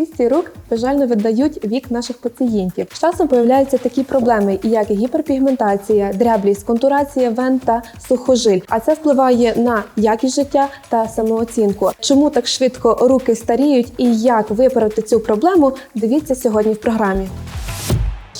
Кисті рук бажально видають вік наших пацієнтів. З часом появляються такі проблеми, як гіперпігментація, дряблість, контурація вен та сухожиль. А це впливає на якість життя та самооцінку. Чому так швидко руки старіють і як виправити цю проблему? Дивіться сьогодні в програмі.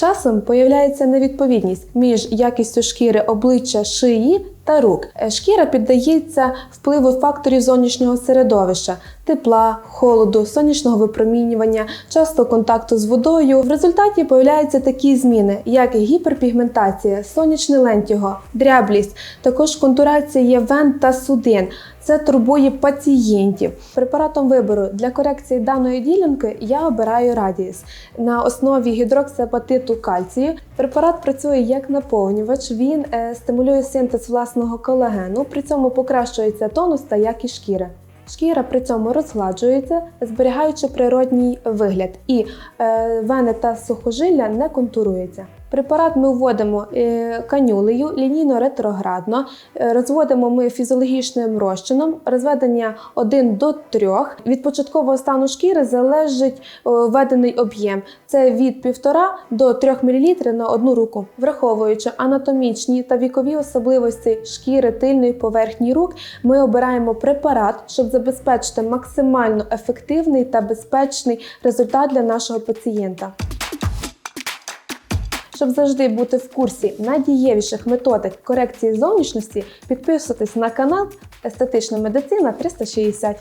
Часом появляється невідповідність між якістю шкіри обличчя, шиї та рук. Е, Шкіра піддається впливу факторів зовнішнього середовища, тепла, холоду, сонячного випромінювання, часто контакту з водою. В результаті появляються такі зміни, як гіперпігментація, сонячне лентіго, дряблість, також контурація вен та судин. Це турбує пацієнтів. Препаратом вибору для корекції даної ділянки я обираю Радіс на основі гідроксиапатиту кальцію. Препарат працює як наповнювач. Він е, стимулює синтез власного колагену, при цьому покращується тонус та якість шкіри. Шкіра при цьому розгладжується, зберігаючи природній вигляд, і е, вени та сухожилля не контуруються. Препарат ми вводимо е, канюлею лінійно-ретроградно, е, розводимо ми фізіологічним розчином, розведення 1 до 3. Від початкового стану шкіри залежить введений об'єм. Це від 1,5 до 3 мл на одну руку. Враховуючи анатомічні та вікові особливості шкіри тильної поверхні рук, ми обираємо препарат, щоб забезпечити максимально ефективний та безпечний результат для нашого пацієнта. Щоб завжди бути в курсі найдієвіших методик корекції зовнішності, підписуйтесь на канал Естетична медицина 360.